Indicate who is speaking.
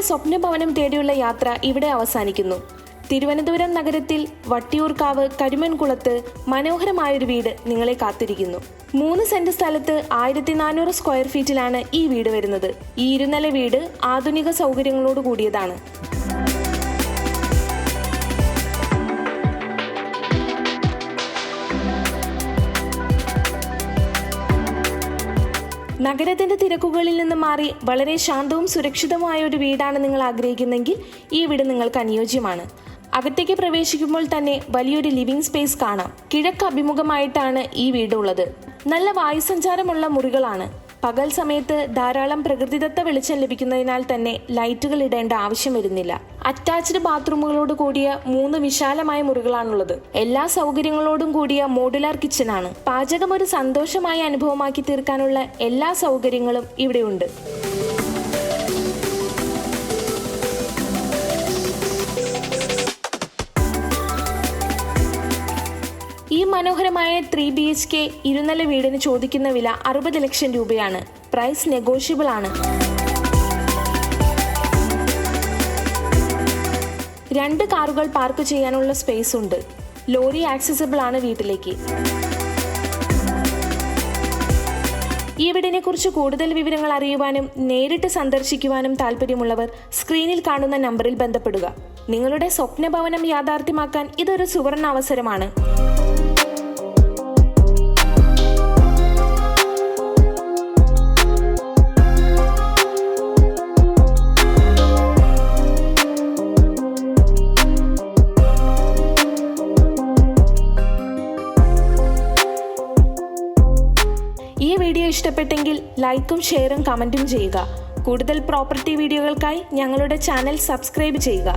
Speaker 1: സ്വപ്നഭവനം തേടിയുള്ള യാത്ര ഇവിടെ അവസാനിക്കുന്നു. തിരുവനന്തപുരം നഗരത്തിൽ വട്ടിയൂർക്കാവ് കരിമൺകുളത്ത് മനോഹരമായൊരു വീട് നിങ്ങളെ കാത്തിരിക്കുന്നു. മൂന്ന് സെന്റ് സ്ഥലത്ത് ആയിരത്തി നാനൂറ് സ്ക്വയർ ഫീറ്റിലാണ് ഈ വീട് വരുന്നത്. ഈ ഇരുനില വീട് ആധുനിക സൗകര്യങ്ങളോട് കൂടിയതാണ്. നഗരത്തിന്റെ തിരക്കുകളിൽ നിന്ന് മാറി വളരെ ശാന്തവും സുരക്ഷിതവുമായ ഒരു വീടാണ് നിങ്ങൾ ആഗ്രഹിക്കുന്നെങ്കിൽ ഈ വീട് നിങ്ങൾക്ക് അനുയോജ്യമാണ്. അകത്തേക്ക് പ്രവേശിക്കുമ്പോൾ തന്നെ വലിയൊരു ലിവിംഗ് സ്പേസ് കാണാം. കിഴക്ക് അഭിമുഖമായിട്ടാണ് ഈ വീട് ഉള്ളത്. നല്ല വായുസഞ്ചാരമുള്ള മുറികളാണ്. പകൽ സമയത്ത് ധാരാളം പ്രകൃതിദത്ത വെളിച്ചം ലഭിക്കുന്നതിനാൽ തന്നെ ലൈറ്റുകൾ ഇടേണ്ട ആവശ്യം വരുന്നില്ല. അറ്റാച്ച്ഡ് ബാത്റൂമുകളോട് കൂടിയ മൂന്ന് വിശാലമായ മുറികളാണുള്ളത്. എല്ലാ സൗകര്യങ്ങളോടും കൂടിയ മോഡുലാർ കിച്ചണാണ്. പാചകം ഒരു സന്തോഷമായ അനുഭവമാക്കി തീർക്കാനുള്ള എല്ലാ സൗകര്യങ്ങളും ഇവിടെയുണ്ട്. മനോഹരമായ ത്രീ ബി എച്ച് കെ ഇരുനില വീടിന് ചോദിക്കുന്ന വില അറുപത് ലക്ഷം രൂപയാണ്. പ്രൈസ് നെഗോഷ്യബിൾ ആണ്. രണ്ട് കാറുകൾ പാർക്ക് ചെയ്യാനുള്ള സ്പേസ് ഉണ്ട്. ലോറി ആക്സസിബിൾ ആണ് വീട്ടിലേക്ക്. ഈ വീടിനെ കുറിച്ച് കൂടുതൽ വിവരങ്ങൾ അറിയുവാനും നേരിട്ട് സന്ദർശിക്കുവാനും താല്പര്യമുള്ളവർ സ്ക്രീനിൽ കാണുന്ന നമ്പറിൽ ബന്ധപ്പെടുക. നിങ്ങളുടെ സ്വപ്ന ഭവനം യാഥാർത്ഥ്യമാക്കാൻ ഇതൊരു സുവർണ അവസരമാണ്. ഈ വീഡിയോ ഇഷ്ടപ്പെട്ടെങ്കിൽ ലൈക്കും ഷെയറും കമന്റും ചെയ്യുക. കൂടുതൽ പ്രോപ്പർട്ടി വീഡിയോകൾക്കായി ഞങ്ങളുടെ ചാനൽ സബ്സ്ക്രൈബ് ചെയ്യുക.